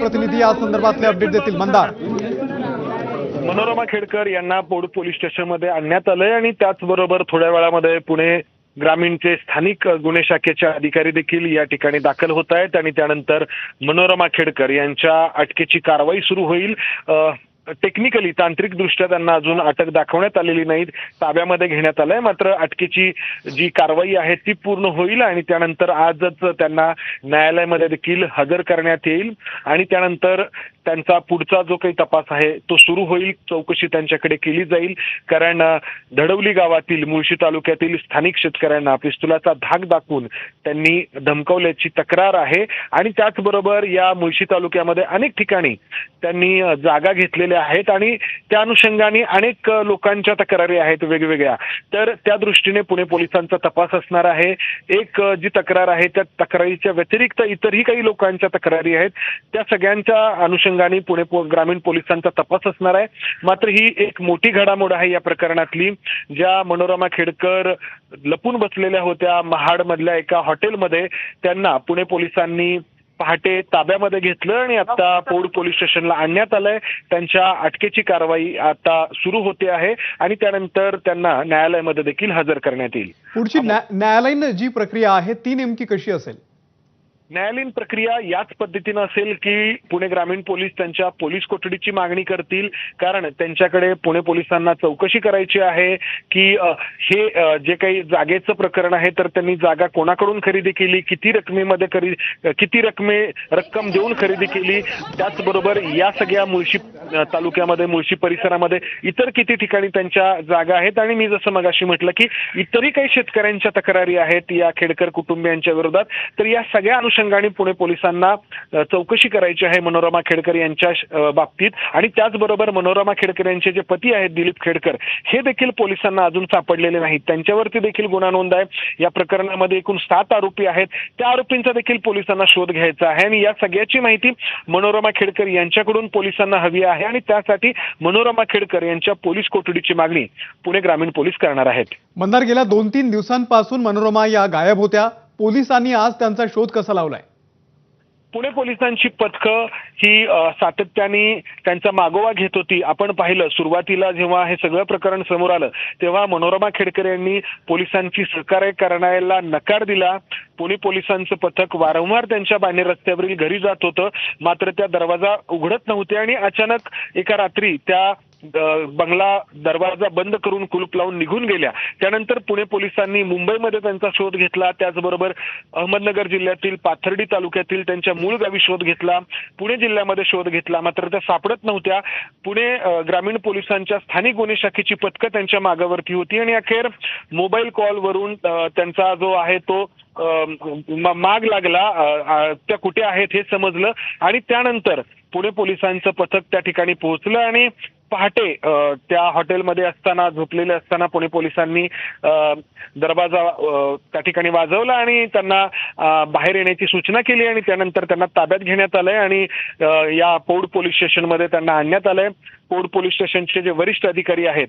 प्रतिनिधी या संदर्भातले अपडेट देतील. मंदार. मनोरमा खेडकर यांना पोड पोलीस स्टेशनमध्ये आणण्यात आलंय आणि त्याचबरोबर थोड्या वेळामध्ये पुणे ग्रामीणचे स्थानिक गुन्हे शाखेचे अधिकारी देखील या ठिकाणी दाखल होत आहेत आणि त्यानंतर मनोरमा खेडकर यांच्या अटकेची कारवाई सुरू होईल. टेक्निकली तांत्रिकदृष्ट्या त्यांना अजून अटक दाखवण्यात आलेली नाही ताब्यामध्ये घेण्यात आलंय. मात्र अटकेची जी कारवाई आहे ती पूर्ण होईल आणि त्यानंतर आजच त्यांना न्यायालयामध्ये देखील हजर करण्यात येईल. आणि त्यानंतर त्यांचा पुढचा जो काही तपास आहे तो सुरू होईल चौकशी त्यांच्याकडे केली जाईल. कारण धडवली गावातील मुळशी तालुक्यातील स्थानिक शेतकऱ्यांना पिस्तुलाचा धाक दाखवून त्यांनी धमकवल्याची तक्रार आहे. आणि त्याचबरोबर या मुळशी तालुक्यामध्ये अनेक ठिकाणी त्यांनी जागा घेतलेल्या आहेत. आणि त्या अनुषंगाने अनेक लोकांच्या तक्रारी आहेत वेगवेगळ्या. तर त्या दृष्टीने पुणे पोलिसांचा तपास असणार आहे. एक जी तक्रार आहे त्या तक्रारीच्या व्यतिरिक्त इतरही काही लोकांच्या तक्रारी आहेत. त्या सगळ्यांच्या अनुषंगाने पुणे पो- ग्रामीण पोलिसांचा तपास असणार आहे. मात्र ही एक मोठी घडामोड आहे या प्रकरणातली ज्या मनोरमा खेडकर लपून बसलेल्या होत्या महाड मधल्या एका हॉटेलमध्ये. त्यांना पुणे पोलिसांनी पहाटे ताब्यामध्ये घेतलं आणि आता पौड पोलीस स्टेशनला आणण्यात आलंय. त्यांच्या अटकेची कारवाई आता सुरू होते आहे आणि त्यानंतर त्यांना न्यायालयामध्ये देखील हजर करण्यात येईल. पुढची न्या- न्यायालयीन जी प्रक्रिया आहे ती नेमकी कशी असेल? न्यायालयीन प्रक्रिया याच पद्धतीनं असेल की पुणे ग्रामीण पोलीस त्यांच्या पोलीस कोठडीची मागणी करतील? कारण त्यांच्याकडे पुणे पोलिसांना चौकशी करायची आहे की हे जे काही जागेचं प्रकरण आहे तर त्यांनी जागा कोणाकडून खरेदी केली? किती रकमेमध्ये खरी किती रकमे रक्कम देऊन खरेदी केली? त्याचबरोबर या सगळ्या मुळशी तालुक्यामध्ये मुळशी परिसरामध्ये इतर किती ठिकाणी त्यांच्या जागा आहेत? आणि मी जसं मगाशी म्हटलं की इतरही काही शेतकऱ्यांच्या तक्रारी आहेत या खेडकर कुटुंबियांच्या विरोधात. तर या सगळ्या अनुषंगाने पुणे पोलिसांना चौकशी करायची आहे मनोरमा खेडकर यांच्या बाबतीत. आणि त्याचबरोबर मनोरमा खेडकर यांचे जे पती आहेत दिलीप खेडकर हे देखील पोलिसांना अजून सापडलेले नाहीत. त्यांच्यावरती देखील गुन्हा नोंद आहे. या प्रकरणामध्ये एकूण सात आरोपी आहेत. त्या आरोपींचा देखील पोलिसांना शोध घ्यायचा आहे. आणि या सगळ्याची माहिती मनोरमा खेडकर यांच्याकडून पोलिसांना हवी आहे. आणि त्यासाठी मनोरमा खेडकर यांच्या पोलीस कोठडीची मागणी पुणे ग्रामीण पोलीस करणार आहेत. मंदार गेल्या दोन तीन दिवसांपासून मनोरमा या गायब होत्या. पोलिसांनी आज त्यांचा शोध कसा लावलाय? पुणे पोलिसांची पथकं ही सातत्याने त्यांचा मागोवा घेत होती. आपण पाहिलं सुरुवातीला जेव्हा हे सगळं प्रकरण समोर आलं तेव्हा मनोरमा खेडकर यांनी पोलिसांची सहकार्य करण्याला नकार दिला. पुणे पोलिसांचं पथक वारंवार त्यांच्या बाणेर रस्त्यावरील घरी जात होतं. मात्र त्या दरवाजा उघडत नव्हते आणि अचानक एका रात्री त्या बंगला दरवाजा बंद करून कुलूप लावून निघून गेल्या. त्यानंतर पुणे पोलिसांनी मुंबईमध्ये त्यांचा शोध घेतला. त्याचबरोबर अहमदनगर जिल्ह्यातील पाथर्डी तालुक्यातील त्यांच्या मूळ गावी शोध घेतला. पुणे जिल्ह्यामध्ये शोध घेतला. मात्र त्या सापडत नव्हत्या. पुणे ग्रामीण पोलिसांच्या स्थानिक गुन्हे शाखेची पथकं त्यांच्या मागावरती होती आणि अखेर मोबाईल कॉलवरून त्यांचा जो आहे तो माग लागला. त्या कुठे आहेत हे समजलं आणि त्यानंतर पुणे पोलिसांचं पथक त्या ठिकाणी पोहोचलं आणि पहाटे त्या हॉटेलमध्ये असताना झोपलेले असताना पुणे पोलिसांनी दरवाजा त्या ठिकाणी वाजवला आणि त्यांना बाहेर येण्याची सूचना केली आणि त्यानंतर त्यांना ताब्यात घेण्यात आलंय आणि या पौड पोलीस स्टेशनमध्ये त्यांना आणण्यात आलंय. पौड पोलीस स्टेशनचे जे वरिष्ठ अधिकारी आहेत